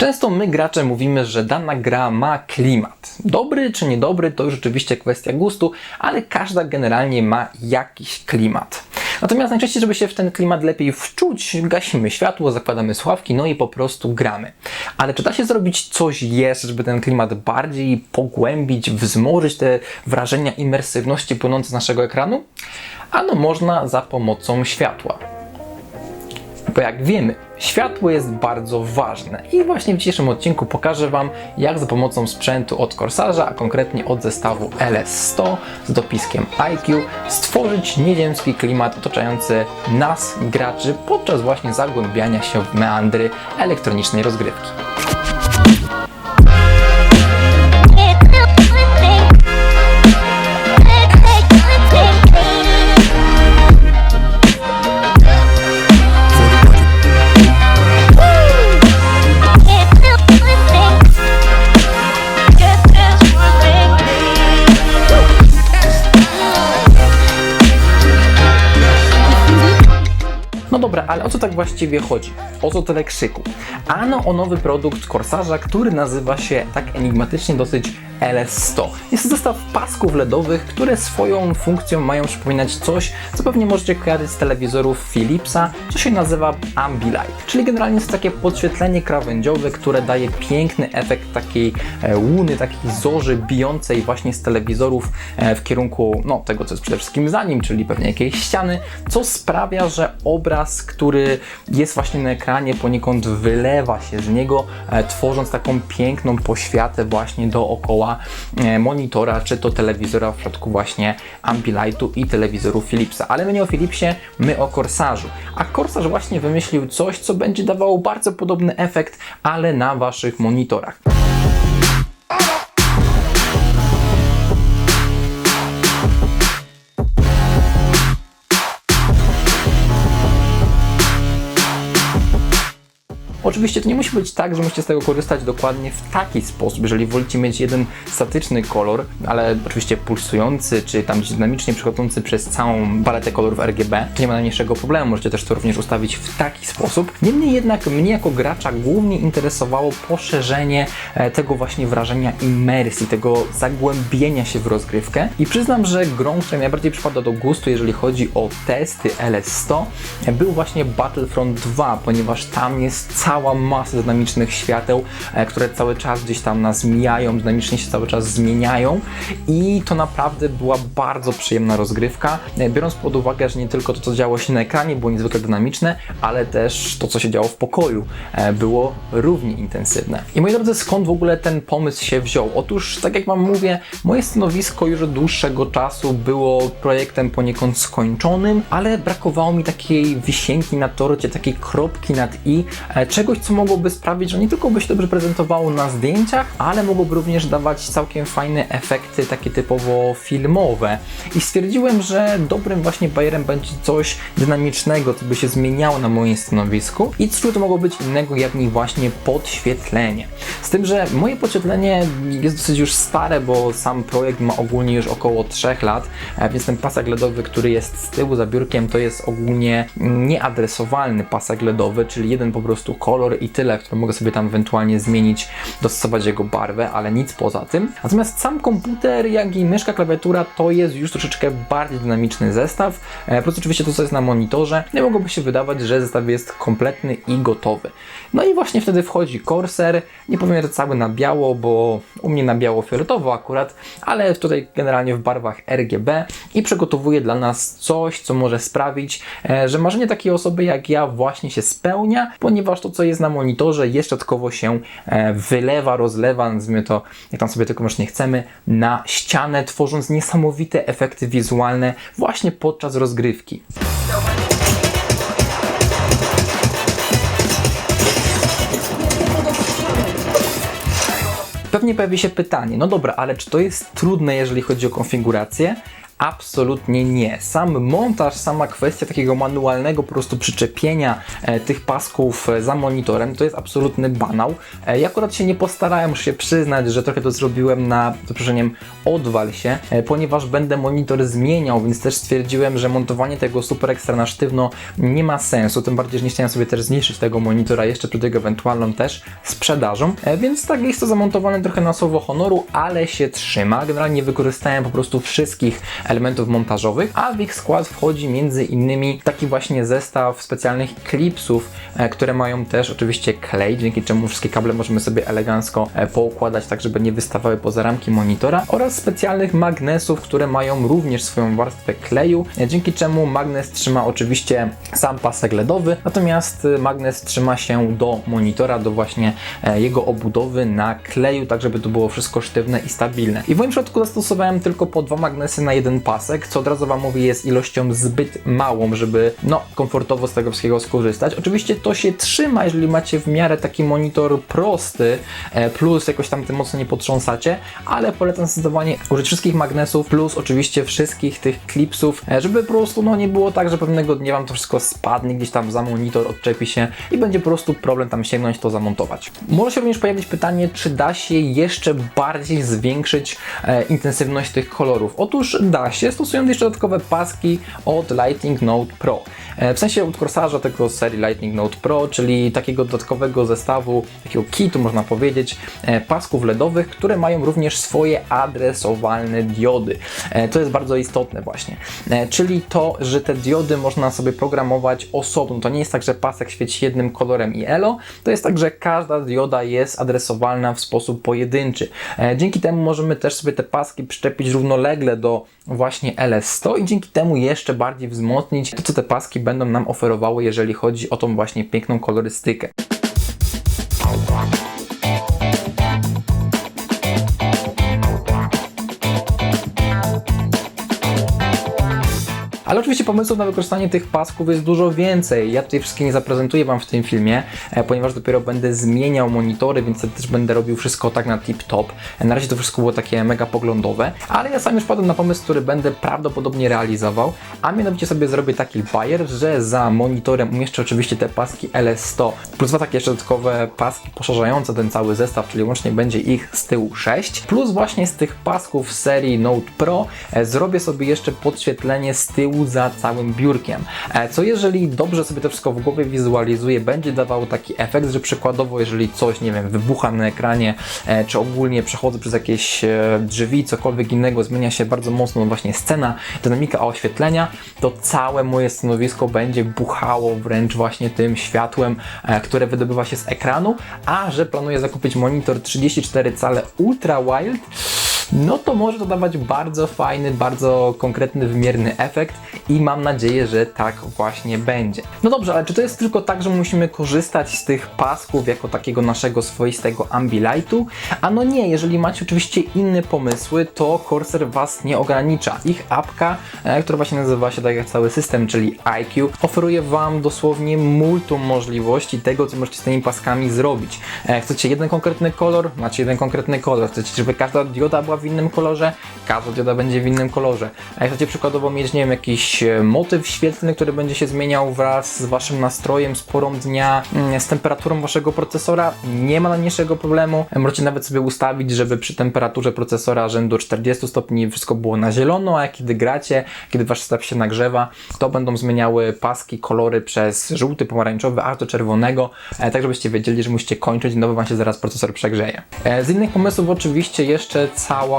Często my gracze mówimy, że dana gra ma klimat. Dobry czy niedobry to już rzeczywiście kwestia gustu, ale każda generalnie ma jakiś klimat. Natomiast najczęściej, żeby się w ten klimat lepiej wczuć, gasimy światło, zakładamy słuchawki, no i po prostu gramy. Ale czy da się zrobić coś jeszcze, żeby ten klimat bardziej pogłębić, wzmożyć te wrażenia imersywności płynące z naszego ekranu? Ano można za pomocą światła. Bo jak wiemy, światło jest bardzo ważne i właśnie w dzisiejszym odcinku pokażę Wam, jak za pomocą sprzętu od Corsarza, a konkretnie od zestawu LS100 z dopiskiem IQ, stworzyć nieziemski klimat otaczający nas, graczy, podczas właśnie zagłębiania się w meandry elektronicznej rozgrywki. Ale o co tak właściwie chodzi? O co tyle krzyku? Ano o nowy produkt Corsarza, który nazywa się tak enigmatycznie dosyć LS100. Jest to zestaw pasków LEDowych, które swoją funkcją mają przypominać coś, co pewnie możecie kojarzyć z telewizorów Philipsa, co się nazywa Ambilight. Czyli generalnie jest to takie podświetlenie krawędziowe, które daje piękny efekt takiej e, łuny, takiej zorzy bijącej właśnie z telewizorów e, w kierunku no, tego, co jest przede wszystkim za nim, czyli pewnie jakiejś ściany, co sprawia, że obraz, który jest właśnie na ekranie, poniekąd wylewa się z niego, e, tworząc taką piękną poświatę właśnie dookoła e, monitora, czy to telewizora w przypadku właśnie Ambilightu i telewizoru Philipsa. Ale my nie o Philipsie, my o Corsarzu. A Corsarz właśnie wymyślił coś, co będzie dawało bardzo podobny efekt, ale na Waszych monitorach. Oczywiście to nie musi być tak, że musicie z tego korzystać dokładnie w taki sposób. Jeżeli wolicie mieć jeden statyczny kolor, ale oczywiście pulsujący, czy tam dynamicznie przechodzący przez całą paletę kolorów RGB, to nie ma najmniejszego problemu. Możecie też to również ustawić w taki sposób. Niemniej jednak mnie jako gracza głównie interesowało poszerzenie e, tego właśnie wrażenia imersji, tego zagłębienia się w rozgrywkę. I przyznam, że grą, która najbardziej przypada do gustu, jeżeli chodzi o testy LS100, e, był właśnie Battlefront 2, ponieważ tam jest cała masa dynamicznych świateł, e, które cały czas gdzieś tam nas mijają, dynamicznie się cały czas zmieniają i to naprawdę była bardzo przyjemna rozgrywka, e, biorąc pod uwagę, że nie tylko to, co działo się na ekranie było niezwykle dynamiczne, ale też to, co się działo w pokoju e, było równie intensywne. I moi drodzy, skąd w ogóle ten pomysł się wziął? Otóż, tak jak Wam mówię, moje stanowisko już od dłuższego czasu było projektem poniekąd skończonym, ale brakowało mi takiej wisienki na torcie, takiej kropki nad i, e, czegoś, co mogłoby sprawić, że nie tylko by się dobrze prezentowało na zdjęciach, ale mogłoby również dawać całkiem fajne efekty, takie typowo filmowe. I stwierdziłem, że dobrym właśnie bajerem będzie coś dynamicznego, co by się zmieniało na moim stanowisku i cóż to mogło być innego, jak mi właśnie podświetlenie. Z tym, że moje podświetlenie jest dosyć już stare, bo sam projekt ma ogólnie już około 3 lat, e, więc ten pasek LEDowy, który jest z tyłu za biurkiem, to jest ogólnie nieadresowalny pasek LEDowy, czyli jeden po prostu kolor i tyle, który mogę sobie tam ewentualnie zmienić, dostosować jego barwę, ale nic poza tym. Natomiast sam komputer, jak i myszka, klawiatura to jest już troszeczkę bardziej dynamiczny zestaw, e, plus oczywiście to, co jest na monitorze, nie mogłoby się wydawać, że zestaw jest kompletny i gotowy. No i właśnie wtedy wchodzi Corsair, nie powiem, że cały na biało, bo u mnie na biało-fioletowo akurat, ale tutaj generalnie w barwach RGB i przygotowuje dla nas coś, co może sprawić, e, że marzenie takiej osoby jak ja właśnie się spełnia, ponieważ to, co jest na monitorze, jeszcze dodatkowo się e, wylewa, rozlewa, nazwijmy to, jak tam sobie tylko nie chcemy, na ścianę, tworząc niesamowite efekty wizualne właśnie podczas rozgrywki. Pewnie pojawi się pytanie, no dobra, ale czy to jest trudne, jeżeli chodzi o konfigurację? Absolutnie nie. Sam montaż, sama kwestia takiego manualnego po prostu przyczepienia e, tych pasków e, za monitorem to jest absolutny banał. E, ja akurat się nie postarałem, muszę się przyznać, że trochę to zrobiłem na, zaproszeniem odwal się, ponieważ będę monitor zmieniał, więc też stwierdziłem, że montowanie tego super ekstra na sztywno nie ma sensu, tym bardziej, że nie chciałem sobie też zniszczyć tego monitora jeszcze przed jego ewentualną też sprzedażą, więc tak jest to zamontowane trochę na słowo honoru, ale się trzyma. Generalnie wykorzystałem po prostu wszystkich elementów montażowych, a w ich skład wchodzi między innymi taki właśnie zestaw specjalnych klipsów, e, które mają też oczywiście klej, dzięki czemu wszystkie kable możemy sobie elegancko e, poukładać tak, żeby nie wystawały poza ramki monitora oraz specjalnych magnesów, które mają również swoją warstwę kleju, e, dzięki czemu magnes trzyma oczywiście sam pasek LEDowy, natomiast magnes trzyma się do monitora, do właśnie jego obudowy na kleju, tak żeby to było wszystko sztywne i stabilne. I w moim przypadku zastosowałem tylko po dwa magnesy na jeden pasek, co od razu Wam mówię jest ilością zbyt małą, żeby no komfortowo z tego wszystkiego skorzystać. Oczywiście to się trzyma, jeżeli macie w miarę taki monitor prosty, e, plus jakoś tam tym mocno nie potrząsacie, ale polecam zdecydowanie użyć wszystkich magnesów, plus oczywiście wszystkich tych klipsów, e, żeby po prostu no nie było tak, że pewnego dnia Wam to wszystko spadnie gdzieś tam za monitor, odczepi się i będzie po prostu problem tam sięgnąć to zamontować. Może się również pojawić pytanie, czy da się jeszcze bardziej zwiększyć e, intensywność tych kolorów. Otóż da się, stosując jeszcze dodatkowe paski od Lightning Note Pro. E, w sensie od Corsarza tego serii Lightning Note Pro, czyli takiego dodatkowego zestawu, takiego kitu można powiedzieć, e, pasków LEDowych, które mają również swoje adresowalne diody. E, to jest bardzo istotne właśnie. Czyli to, że te diody można sobie programować osobno. To nie jest tak, że pasek świeci jednym kolorem i elo. To jest tak, że każda dioda jest adresowalna w sposób pojedynczy. Dzięki temu możemy też sobie te paski przyczepić równolegle do właśnie LS100 i dzięki temu jeszcze bardziej wzmocnić to, co te paski będą nam oferowały, jeżeli chodzi o tą właśnie piękną kolorystykę. Ale oczywiście pomysłów na wykorzystanie tych pasków jest dużo więcej. Ja tutaj wszystkie nie zaprezentuję Wam w tym filmie, e, ponieważ dopiero będę zmieniał monitory, więc też będę robił wszystko tak na tip-top. Na razie to wszystko było takie mega poglądowe, ale ja sam już padłem na pomysł, który będę prawdopodobnie realizował, a mianowicie sobie zrobię taki bajer, że za monitorem umieszczę oczywiście te paski LS100 plus dwa takie jeszcze dodatkowe paski poszerzające ten cały zestaw, czyli łącznie będzie ich z tyłu 6, plus właśnie z tych pasków serii Note Pro e, zrobię sobie jeszcze podświetlenie z tyłu za całym biurkiem. E, Co jeżeli dobrze sobie to wszystko w głowie wizualizuję, będzie dawało taki efekt, że przykładowo jeżeli coś, nie wiem, wybucha na ekranie, e, czy ogólnie przechodzę przez jakieś e, drzwi, cokolwiek innego, zmienia się bardzo mocno właśnie scena, dynamika oświetlenia, to całe moje stanowisko będzie buchało wręcz właśnie tym światłem, które wydobywa się z ekranu, a że planuję zakupić monitor 34 cale Ultra Wild, no to może to dawać bardzo fajny, bardzo konkretny, wymierny efekt i mam nadzieję, że tak właśnie będzie. No dobrze, ale czy to jest tylko tak, że musimy korzystać z tych pasków jako takiego naszego swoistego ambilightu? A no nie, jeżeli macie oczywiście inne pomysły, to Corsair Was nie ogranicza. Ich apka, e, która właśnie nazywa się tak jak cały system, czyli IQ, oferuje Wam dosłownie multum możliwości tego, co możecie z tymi paskami zrobić. E, Chcecie jeden konkretny kolor? Macie jeden konkretny kolor. Chcecie, żeby każda dioda była w innym kolorze? Każda dioda będzie w innym kolorze. A jak chcecie przykładowo mieć, nie wiem, jakiś e, motyw świetlny, który będzie się zmieniał wraz z Waszym nastrojem, z porą dnia, mm, z temperaturą Waszego procesora, nie ma najmniejszego problemu. Możecie nawet sobie ustawić, żeby przy temperaturze procesora rzędu 40 stopni wszystko było na zielono, a kiedy gracie, kiedy Wasz staw się nagrzewa, to będą zmieniały paski, kolory przez żółty, pomarańczowy, aż do czerwonego, e, tak żebyście wiedzieli, że musicie kończyć, no bo Wam się zaraz procesor przegrzeje. E, Z innych pomysłów oczywiście jeszcze cała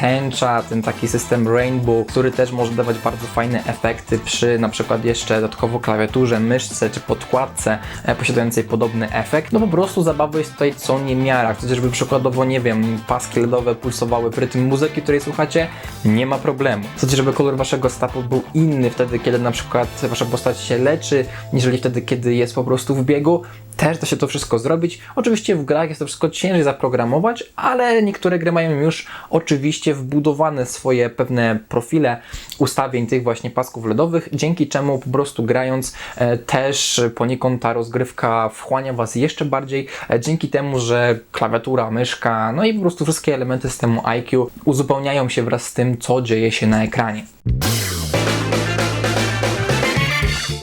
tęcza, ten taki system Rainbow, który też może dawać bardzo fajne efekty przy na przykład jeszcze dodatkowo klawiaturze, myszce czy podkładce e, posiadającej podobny efekt. No po prostu zabawy jest tutaj co niemiara. Chcecie, żeby przykładowo, nie wiem, paski LEDowe pulsowały w rytm muzyki, której słuchacie? Nie ma problemu. Chcecie, żeby kolor waszego stapu był inny wtedy, kiedy na przykład wasza postać się leczy, niżeli wtedy, kiedy jest po prostu w biegu? Też da się to wszystko zrobić. Oczywiście w grach jest to wszystko ciężej zaprogramować, ale niektóre gry mają już oczywiście wbudowane swoje pewne profile ustawień tych właśnie pasków LEDowych, dzięki czemu po prostu grając e, też poniekąd ta rozgrywka wchłania Was jeszcze bardziej, e, dzięki temu, że klawiatura, myszka, no i po prostu wszystkie elementy systemu IQ uzupełniają się wraz z tym, co dzieje się na ekranie.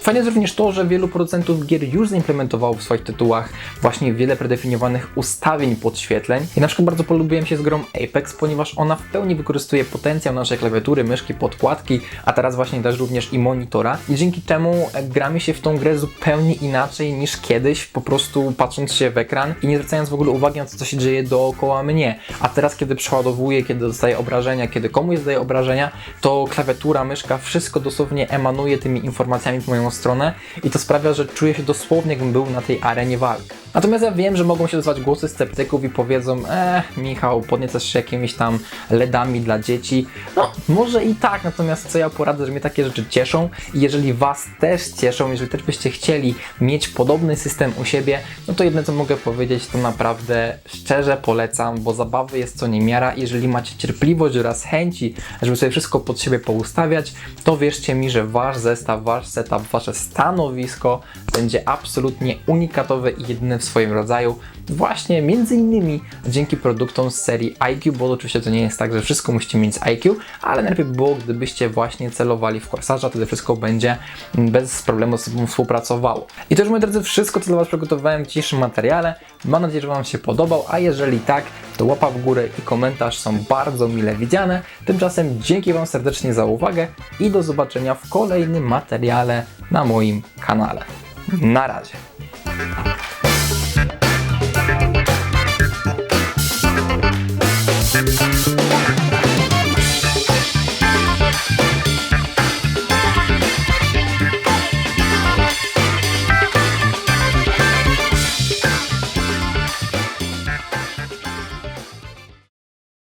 Fajne jest również to, że wielu producentów gier już zaimplementowało w swoich tytułach właśnie wiele predefiniowanych ustawień podświetleń. I na przykład bardzo polubiłem się z grą Apex, ponieważ ona w pełni wykorzystuje potencjał naszej klawiatury, myszki, podkładki, a teraz właśnie też również i monitora. I dzięki temu e, gramy się w tą grę zupełnie inaczej niż kiedyś, po prostu patrząc się w ekran i nie zwracając w ogóle uwagi na to, co się dzieje dookoła mnie. A teraz, kiedy przeładowuję, kiedy dostaję obrażenia, kiedy komuś zadaję obrażenia, to klawiatura, myszka, wszystko dosłownie emanuje tymi informacjami w moją stronę i to sprawia, że czuję się dosłownie jakbym był na tej arenie walk. Natomiast ja wiem, że mogą się dostawać głosy sceptyków i powiedzą, eh, Michał, podniecasz się jakimiś tam LEDami dla dzieci. No, może i tak, natomiast co ja poradzę, że mnie takie rzeczy cieszą i jeżeli Was też cieszą, jeżeli też byście chcieli mieć podobny system u siebie, no to jedno co mogę powiedzieć, to naprawdę szczerze polecam, bo zabawy jest co niemiara. Jeżeli macie cierpliwość oraz chęci, żeby sobie wszystko pod siebie poustawiać, to wierzcie mi, że Wasz zestaw, Wasz setup, Wasze stanowisko będzie absolutnie unikatowe i jedyne w swoim rodzaju. Właśnie między innymi dzięki produktom z serii IQ, bo oczywiście to nie jest tak, że wszystko musicie mieć z IQ, ale najlepiej by było, gdybyście właśnie celowali w korsarza, wtedy wszystko będzie bez problemu z sobą współpracowało. I to już moi drodzy wszystko, co dla Was przygotowałem w dzisiejszym materiale. Mam nadzieję, że Wam się podobał, a jeżeli tak, to łapa w górę i komentarz są bardzo mile widziane. Tymczasem dzięki Wam serdecznie za uwagę i do zobaczenia w kolejnym materiale na moim kanale. Na razie.